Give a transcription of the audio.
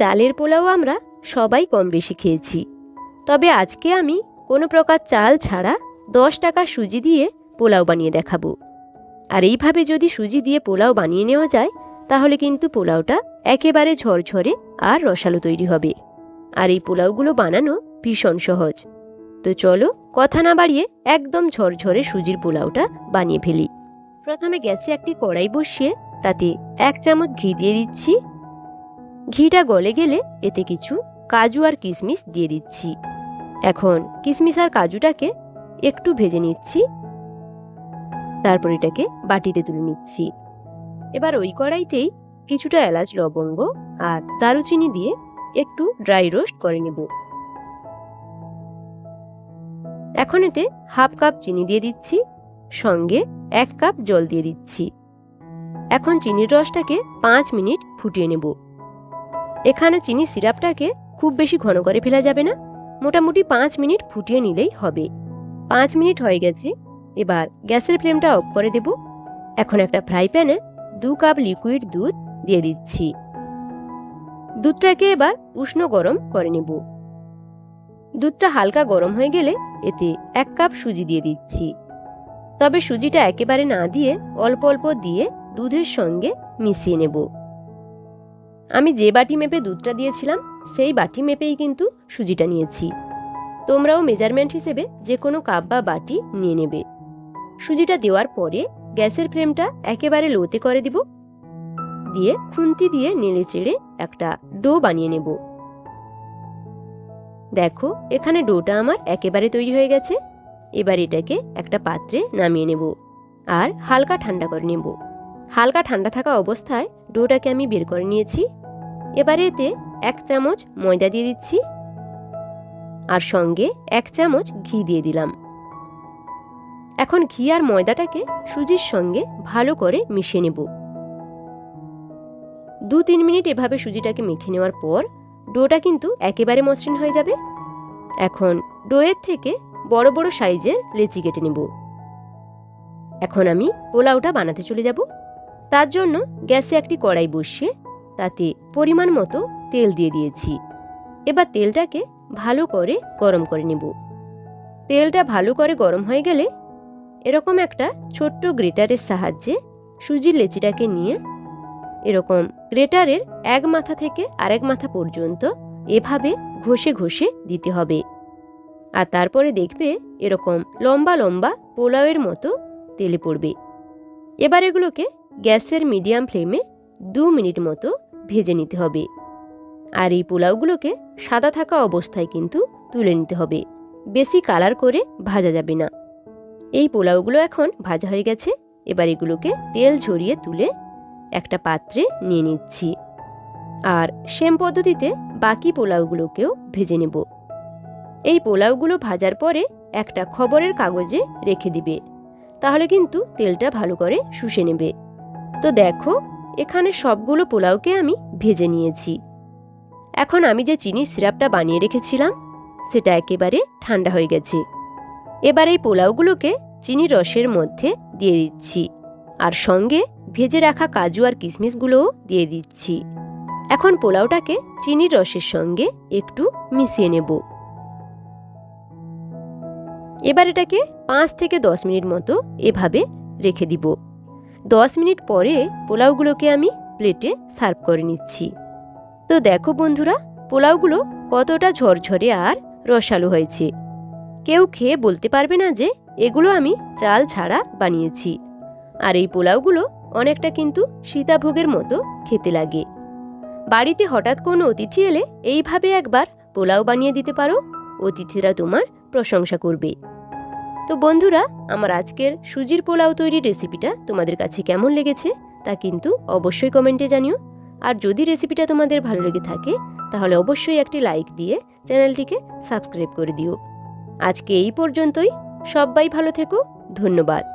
চালের পোলাও আমরা সবাই কম বেশি খেয়েছি। তবে আজকে আমি কোনো প্রকার চাল ছাড়া দশ টাকা সুজি দিয়ে পোলাও বানিয়ে দেখাবো। আর এইভাবে যদি সুজি দিয়ে পোলাও বানিয়ে নেওয়া যায়, তাহলে কিন্তু পোলাওটা একেবারে ঝরঝরে আর রসালো তৈরি হবে। আর এই পোলাওগুলো বানানো ভীষণ সহজ। তো চলো কথা না বাড়িয়ে একদম ঝরঝরে সুজির পোলাওটা বানিয়ে ফেলি। প্রথমে গ্যাসে একটি কড়াই বসিয়ে তাতে এক চামচ ঘি দিয়ে দিচ্ছি। ঘিটা গলে গেলে এতে কিছু কাজু আর কিশমিশ দিয়ে দিচ্ছি। এখন কিশমিশ আর কাজুটাকে একটু ভেজে নিচ্ছি। তারপর এটাকে বাটিতে তুলে নিচ্ছি। এবার ওই কড়াইতেই কিছুটা এলাচ, লবঙ্গ আর দারুচিনি দিয়ে একটু ড্রাই রোস্ট করে নেব। এখন এতে হাফ কাপ চিনি দিয়ে দিচ্ছি, সঙ্গে এক কাপ জল দিয়ে দিচ্ছি। এখন চিনির রসটাকে পাঁচ মিনিট ফুটিয়ে নেব। এখানে চিনি সিরাপটাকে খুব বেশি ঘন করে ফেলা যাবে না। মোটামুটি পাঁচ মিনিট ফুটিয়ে নিলেই হবে। পাঁচ মিনিট হয়ে গেছে। এবার গ্যাসের ফ্লেমটা অফ করে দেব। এখন একটা ফ্রাই প্যানে দু কাপ লিকুইড দুধ দিয়ে দিচ্ছি। দুধটাকে এবার উষ্ণ গরম করে নেব। দুধটা হালকা গরম হয়ে গেলে এতে এক কাপ সুজি দিয়ে দিচ্ছি। তবে সুজিটা একেবারে না দিয়ে অল্প অল্প দিয়ে দুধের সঙ্গে মিশিয়ে নেব। আমি যে বাটি মেপে দুধটা দিয়েছিলাম, সেই বাটি মেপেই কিন্তু সুজিটা নিয়েছি। তোমরাও মেজারমেন্ট হিসেবে যে কোনো কাপ বা বাটি নিয়ে নেবে। সুজিটা দেওয়ার পরে গ্যাসের ফ্লেমটা একেবারে লোতে করে দিব। দিয়ে খুন্তি দিয়ে নেড়ে চেড়ে একটা ডো বানিয়ে নেব। দেখো, এখানে ডোটা আমার একেবারে তৈরি হয়ে গেছে। এবার এটাকে একটা পাত্রে নামিয়ে নেব আর হালকা ঠান্ডা করে নেব। হালকা ঠান্ডা থাকা অবস্থায় ডোটাকে আমি বের করে নিয়েছি। এবারে এতে এক চামচ ময়দা দিয়ে দিচ্ছি। আর সঙ্গে এক চামচ ঘি দিয়ে দিলাম। এখন ঘি আর ময়দাটাকে সুজির সঙ্গে ভালো করে মিশিয়ে নেব। দু তিন মিনিট এভাবে সুজিটাকে মেখে নেওয়ার পর ডোটা কিন্তু একেবারে মসৃণ হয়ে যাবে। এখন ডোয়ের থেকে বড় বড় সাইজের লেচি কেটে নেব। এখন আমি পোলাওটা বানাতে চলে যাব। তার জন্য গ্যাসে একটি কড়াই বসিয়ে তাতে পরিমাণ মতো তেল দিয়ে দিয়েছি। এবার তেলটাকে ভালো করে গরম করে নেব। তেলটা ভালো করে গরম হয়ে গেলে এরকম একটা ছোট্ট গ্রেটারের সাহায্যে সুজির লেচিটাকে নিয়ে এরকম গ্রেটারের এক মাথা থেকে আরেক মাথা পর্যন্ত এভাবে ঘষে ঘষে দিতে হবে। আর তারপরে দেখবে এরকম লম্বা লম্বা পোলাওয়ের মতো তেলে পড়বে। এবার এগুলোকে গ্যাসের মিডিয়াম ফ্লেমে দু মিনিট মতো ভেজে নিতে হবে। আর এই পোলাওগুলোকে সাদা থাকা অবস্থায় কিন্তু তুলে নিতে হবে। বেশি কালার করে ভাজা যাবে না। এই পোলাওগুলো এখন ভাজা হয়ে গেছে। এবার এগুলোকে তেল ঝরিয়ে তুলে একটা পাত্রে নিয়ে নিচ্ছি। আর সেম পদ্ধতিতে বাকি পোলাওগুলোকেও ভেজে নেব। এই পোলাওগুলো ভাজার পরে একটা খবরের কাগজে রেখে দিবে। তাহলে কিন্তু তেলটা ভালো করে শুষে নেবে। তো দেখো এখানে সবগুলো পোলাওকে আমি ভেজে নিয়েছি। এখন আমি যে চিনির সিরাপটা বানিয়ে রেখেছিলাম, সেটা একেবারে ঠান্ডা হয়ে গেছে। এবার এই পোলাওগুলোকে চিনির রসের মধ্যে দিয়ে দিচ্ছি আর সঙ্গে ভেজে রাখা কাজু আর কিশমিশগুলোও দিয়ে দিচ্ছি। এখন পোলাওটাকে চিনির রসের সঙ্গে একটু মিশিয়ে নেব। এবার এটাকে পাঁচ থেকে দশ মিনিট মতো এভাবে রেখে দিব। দশ মিনিট পরে পোলাওগুলোকে আমি প্লেটে সার্ভ করে নিচ্ছি। তো দেখো বন্ধুরা, পোলাওগুলো কতটা ঝরঝরে আর রসালো হয়েছে। কেউ খেয়ে বলতে পারবে না যে এগুলো আমি চাল ছাড়া বানিয়েছি। আর এই পোলাওগুলো অনেকটা কিন্তু সীতাভোগের মতো খেতে লাগে। বাড়িতে হঠাৎ কোনো অতিথি এলে এইভাবে একবার পোলাও বানিয়ে দিতে পারো। অতিথিরা তোমার প্রশংসা করবে। তো বন্ধুরা, আমার আজকের সুজির পোলাও তৈরির রেসিপিটা তোমাদের কাছে কেমন লেগেছে তা কিন্তু অবশ্যই কমেন্টে জানিও। আর যদি রেসিপিটা তোমাদের ভালো লেগে থাকে, তাহলে অবশ্যই একটি লাইক দিয়ে চ্যানেলটিকে সাবস্ক্রাইব করে দিও। আজকে এই পর্যন্তই। সবাই ভালো থেকো। ধন্যবাদ।